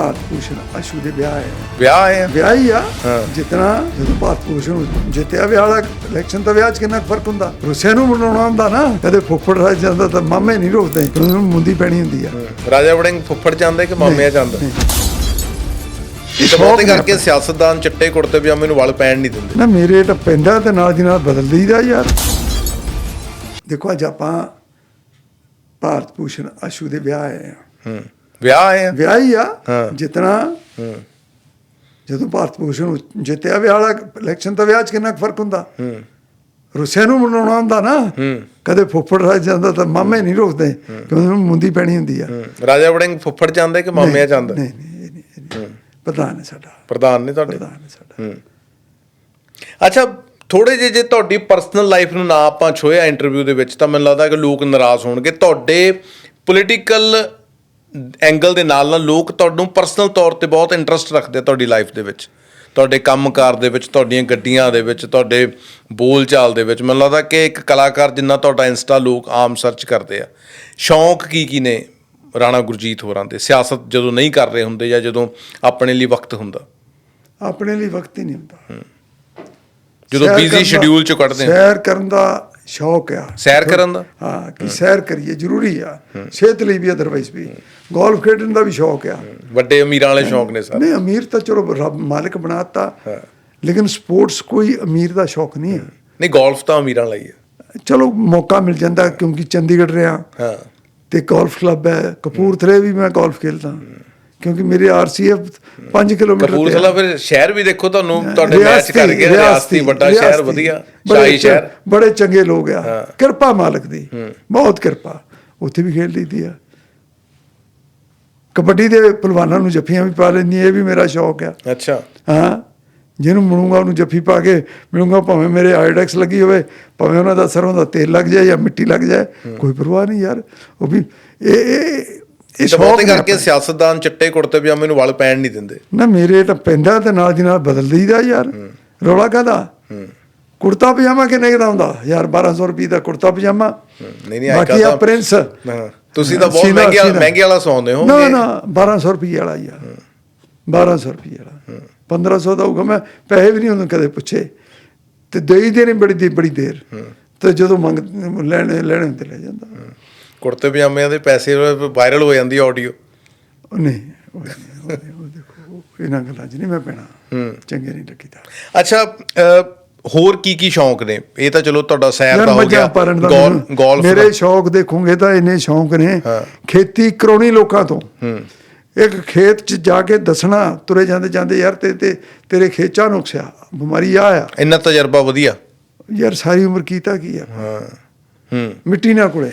ਭਾਰਤ ਭੂਸ਼ਣ ਅਸ਼ੂ ਦੇ ਵਿਆਹ ਹੈ। ਵਿਆਹ ਹੈ? ਵਿਆਹ ਹੀ। ਆ। ਜਿਤਨਾ ਜਦੋਂ ਭਾਰਤ ਭੂਸ਼ਣ ਜਿੱਤਿਆ ਵਿਆਹ ਵਾਲਾ ਇਲੈਕਸ਼ਨ ਤਾਂ ਵਿਆਹ 'ਚ ਕਿੰਨਾ ਫ਼ਰਕ ਹੁੰਦਾ। ਰੁੱਸਿਆਂ ਨੂੰ ਮਨਾਉਣਾ ਹੁੰਦਾ ਨਾ ਕਦੇ ਫੁੱਫੜ ਰਾਜ ਜਾਂਦਾ ਤਾਂ ਮਾਮੇ ਨਹੀਂ ਰੋਕਦੇ ਉਹਨੂੰ ਮੁੰਦੀ ਪੈਣੀ ਹੁੰਦੀ ਆ। ਰਾਜਾ ਵੜਿੰਗ ਫੁੱਫੜ ਜਾਂਦਾ ਕਿ ਮਾਮਿਆਂ ਜਾਂਦਾ। ਤੇ ਬਹੁਤੇ ਕਰਕੇ ਸਿਆਸਤਦਾਨ ਚਿੱਟੇ ਕੁੜਤੇ ਪਜਾਮੇ ਨੂੰ ਵਲ ਪੈਣ ਨਹੀਂ ਦਿੰਦੇ। ਨਾ ਮੇਰੇ ਤਾਂ ਪੈਂਦਾ ਤੇ ਨਾਲ ਦੀ ਨਾਲ ਬਦਲ ਦਈਦਾ ਯਾਰ। ਦੇਖੋ ਅੱਜ ਆਪਾਂ ਭਾਰਤ ਭੂਸ਼ਣ ਅਸ਼ੂ ਦੇ ਵਿਆਹ ਆਏ ਆ। ਹੂੰ। ਵਿਆਹ ਹੈ ਵਿਆਹ ਹੀ ਆ। ਜਿਤਨਾ ਜਦੋਂ ਭਾਰਤ ਭੂਸ਼ਣ ਜਿੱਤਿਆ ਵਿਆਹ ਵਾਲਾ ਇਲੈਕਸ਼ਨ ਤਾਂ ਵਿਆਹ 'ਚ ਕਿੰਨਾ ਫ਼ਰਕ ਹੁੰਦਾ? ਹੂੰ। ਰੁੱਸਿਆਂ ਨੂੰ ਮਨਾਉਣਾ ਹੁੰਦਾ ਨਾ। ਕਦੇ ਫੁੱਫੜ ਰਾਜ ਜਾਂਦਾ ਤਾਂ ਮਾਮੇ ਨਹੀਂ ਰੋਕਦੇ। ਕਿਉਂਕਿ ਉਹਨੂੰ ਮੁੰਦੀ ਪੈਣੀ ਹੁੰਦੀ ਆ। ਰਾਜਾ ਵੜਿੰਗ ਫੁੱਫੜ ਜਾਂਦਾ ਕਿ ਮਾਮਿਆਂ ਜਾਂਦਾ? ਨਹੀਂ ਨਹੀਂ ਪ੍ਰਧਾਨ ਹੈ ਸਾਡਾ। ਪ੍ਰਧਾਨ ਨੇ ਤੁਹਾਡੇ? ਪ੍ਰਧਾਨ ਹੈ ਸਾਡਾ। ਅੱਛਾ ਥੋੜੇ ਜਿਹੇ ਜੇ ਤੁਹਾਡੀ ਪਰਸਨਲ ਲਾਈਫ ਨੂੰ ਨਾ ਆਪਾਂ ਛੋਇਆ ਇੰਟਰਵਿਊ ਦੇ ਵਿੱਚ ਤਾਂ ਮੈਨੂੰ ਲੱਗਦਾ ਕਿ ਲੋਕ ਨਾਰਾਜ਼ ਹੋਣਗੇ। ਤੁਹਾਡੇ ਪੋਲੀਟੀਕਲ ਐਂਗਲ ਦੇ ਨਾਲ ਨਾਲ ਲੋਕ ਤੁਹਾਨੂੰ ਪਰਸਨਲ ਤੌਰ ਤੇ ਬਹੁਤ ਇੰਟਰਸਟ ਰੱਖਦੇ ਆ ਤੁਹਾਡੀ ਲਾਈਫ ਦੇ ਵਿੱਚ। ਤੁਹਾਡੇ ਕੰਮਕਾਰ ਦੇ ਵਿੱਚ ਤੁਹਾਡੀਆਂ ਗੱਡੀਆਂ ਦੇ ਵਿੱਚ ਤੁਹਾਡੇ ਬੋਲ ਚਾਲ ਦੇ ਵਿੱਚ। ਮੈਨੂੰ ਲੱਗਦਾ ਕਿ ਇੱਕ ਕਲਾਕਾਰ ਜਿੰਨਾ ਤੁਹਾਡਾ ਇੰਸਟਾ ਲੋਕ ਆਮ ਸਰਚ ਕਰਦੇ ਆ। ਸ਼ੌਂਕ ਕੀ ਕੀ ਨੇ ਰਾਣਾ ਗੁਰਜੀਤ ਹੋਰਾਂ ਦੇ? ਸਿਆਸਤ ਜਦੋਂ ਨਹੀਂ ਕਰ ਰਹੇ ਹੁੰਦੇ ਜਾਂ ਜਦੋਂ ਆਪਣੇ ਲਈ ਵਕਤ ਹੁੰਦਾ? ਆਪਣੇ ਲਈ ਵਕਤ ਹੀ ਨਹੀਂ ਹੁੰਦਾ। ਜਦੋਂ ਬਿਜ਼ੀ ਸ਼ਡਿਊਲ ਚ ਕੱਢਦੇ ਆ। ਸੈਰ ਕਰਨ ਦਾ ਸ਼ੌਕ ਆ। ਸੈਰ ਕਰਨ ਦਾ? ਹਾਂ ਕਿ ਸੈਰ ਕਰੀਏ ਜ਼ਰੂਰੀ ਆ। ਸਿਹਤ ਲਈ ਵੀ ਅਦਰਵਾਈਜ਼ ਵੀ। ਗੋਲਫ ਖੇਡਣ ਦਾ ਵੀ ਸ਼ੌਕ ਆ। ਵੱਡੇ ਅਮੀਰਾਂ ਵਾਲੇ ਸ਼ੌਂਕ ਨੇ ਸਾਰੇ। ਨਹੀਂ ਅਮੀਰ ਤਾਂ ਚਲੋ ਰੱਬ ਮਾਲਕ ਬਣਾਤਾ। ਲੇਕਿਨ ਸਪੋਰਟਸ ਕੋਈ ਅਮੀਰ ਦਾ ਸ਼ੌਕ ਨਹੀਂ ਹੈ। ਨਹੀਂ ਗੋਲਫ ਤਾਂ ਅਮੀਰਾਂ ਲਈ ਹੈ। ਚਲੋ ਮੌਕਾ ਮਿਲ ਜਾਂਦਾ ਕਿਉਂਕਿ ਚੰਡੀਗੜ੍ਹ ਰਿਹਾ। ਹਾਂ। ਤੇ ਗੋਲਫ ਕਲੱਬ ਹੈ। ਕਪੂਰਥਲੇ ਵੀ ਮੈਂ ਗੋਲਫ ਖੇਡਦਾ। ਕਿਉਂਕਿ ਮੇਰੇ ਆਰਸੀਐਫ 5 ਕਿਲੋਮੀਟਰ ਤੇ ਕਪੂਰਥਲਾ। ਫਿਰ ਸ਼ਹਿਰ ਵੀ ਦੇਖੋ ਤੁਹਾਨੂੰ ਤੁਹਾਡੇ ਮੈਚ ਕਰ ਗਏ ਰਿਆਸਤੀ ਵੱਡਾ ਸ਼ਹਿਰ। ਵਧੀਆ ਸ਼ਾਹੀ ਸ਼ਹਿਰ। ਬੜੇ ਚੰਗੇ ਲੋਕ ਆ। ਕਿਰਪਾ ਮਾਲਕ ਦੀ ਬਹੁਤ ਕਿਰਪਾ। ਉੱਥੇ ਵੀ ਖੇਡ ਲਈਦੀ ਆ। ਕਬੱਡੀ ਦੇ ਪਹਿਲਵਾਨਾਂ ਨੂੰ ਜੱਫੀਆਂ ਵੀ ਪਾ ਲੈਂਦੀ ਇਹ ਵੀ ਮੇਰਾ ਸ਼ੌਕ ਆ। ਅੱਛਾ। ਹਾਂ। ਜਿਹਨੂੰ ਮਿਲੂੰਗਾ ਉਹਨੂੰ ਜੱਫੀ ਪਾ ਕੇ ਮਿਲੂੰਗਾ ਭਾਵੇਂ ਮੇਰੇ ਆਈਡੈਕਸ ਲੱਗੀ ਹੋਵੇ ਭਾਵੇਂ ਉਹਨਾਂ ਦਾ ਸਰੋਂ ਦਾ ਤੇਲ ਲੱਗ ਜਾਏ ਜਾਂ ਮਿੱਟੀ ਲੱਗ ਜਾਏ ਕੋਈ ਪਰਵਾਹ ਨਹੀਂ ਯਾਰ। ਉਹ ਵੀ ਇਹ ਇਹ ਤੇ ਬਹੁਤੇ ਨੇ ਕਰਕੇ ਸਿਆਸਤਦਾਨ ਚਿੱਟੇ ਕੁੜਤੇ ਪਜਾਮੇ ਨੂੰ ਵਲ ਪੈਣ ਨਹੀਂ ਦਿੰਦੇ। ਨਾ ਮੇਰੇ ਤਾਂ ਪੈਂਦਾ ਤੇ ਨਾਲ ਦੀ ਨਾਲ ਬਦਲ ਦਈਦਾ ਯਾਰ। ਰੌਲਾ ਕਾਹਦਾ? ਕੁੜਤਾ ਪਜਾਮਾ ਕਿੰਨੇ ਦਾ ਹੁੰਦਾ? ਯਾਰ 1200 ਰੁਪਏ ਦਾ ਕੁੜਤਾ ਪਜਾਮਾ। ਨਹੀਂ ਨਹੀਂ ਬਾਕੀ ਆ ਪ੍ਰਿੰਸ। ਹਾਂ। ਤੁਸੀਂ ਤਾਂ ਬਹੁਤ ਮਹਿੰਗੇ। ਮਹਿੰਗੇ ਵਾਲਾ ਸੌਂਦੇ ਹੋ। ਨਾ ਨਾ 1200 ਰੁਪਏ ਵਾਲਾ ਹੀ ਆ। 1200 ਰੁਪਏ ਵਾਲਾ। 1500 ਦਾ ਹੋਊਗਾ ਮੈਂ ਪੈਸੇ ਵੀ ਨਹੀਂ ਉਹਨੂੰ ਕਦੇ ਪੁੱਛੇ। ਤੇ ਦੇਈ ਦੇ ਨਹੀਂ ਬੜੀ ਦੇ ਬੜੀ ਦੇਰ। ਤੇ ਜਦੋਂ ਮੰਗ ਲੈਣੇ ਲੈਣੇ ਹੁੰਦੇ ਲੈ ਜਾਂਦਾ। ਕੁੜਤੇ ਪਜਾਮਿਆਂ ਦੇ ਪੈਸੇ ਵਾਇਰਲ ਹੋ ਜਾਂਦੀ ਆਡੀਓ ਨਹੀਂ ਦੇਖੋ ਇਹਨਾਂ ਗੱਲਾਂ 'ਚ ਨਹੀਂ ਮੈਂ ਪੈਣਾ। ਚੰਗੇ ਨਹੀਂ ਲੱਗੀਦਾ ਅੱਛਾ ਹੋਰ ਕੀ ਕੀ ਸ਼ੌਂਕ ਨੇ? ਇਹ ਤਾਂ ਚਲੋ ਤੁਹਾਡਾ ਸੈਰ ਦਾ ਹੋ ਗਿਆ। ਗੋਲਫ ਮੇਰੇ ਸ਼ੌਕ ਦੇਖੋਗੇ ਤਾਂ ਇੰਨੇ ਸ਼ੌਕ ਨੇ। ਖੇਤੀ ਕਰਾਉਣੀ ਲੋਕਾਂ ਤੋਂ। ਇੱਕ ਖੇਤ 'ਚ ਜਾ ਕੇ ਦੱਸਣਾ ਤੁਰੇ ਜਾਂਦੇ ਜਾਂਦੇ ਯਾਰ ਤੇ ਤੇ ਤੇਰੇ ਖੇਚਾ ਨੁਕਸਿਆ ਬਿਮਾਰੀ ਆ ਆ ਇੰਨਾ ਤਜਰਬਾ ਵਧੀਆ। ਯਾਰ ਸਾਰੀ ਉਮਰ ਕੀਤਾ ਕੀ ਆ? ਹਾਂ। ਹੂੰ। ਮਿੱਟੀ ਨਾਲ ਕੁੜੇ।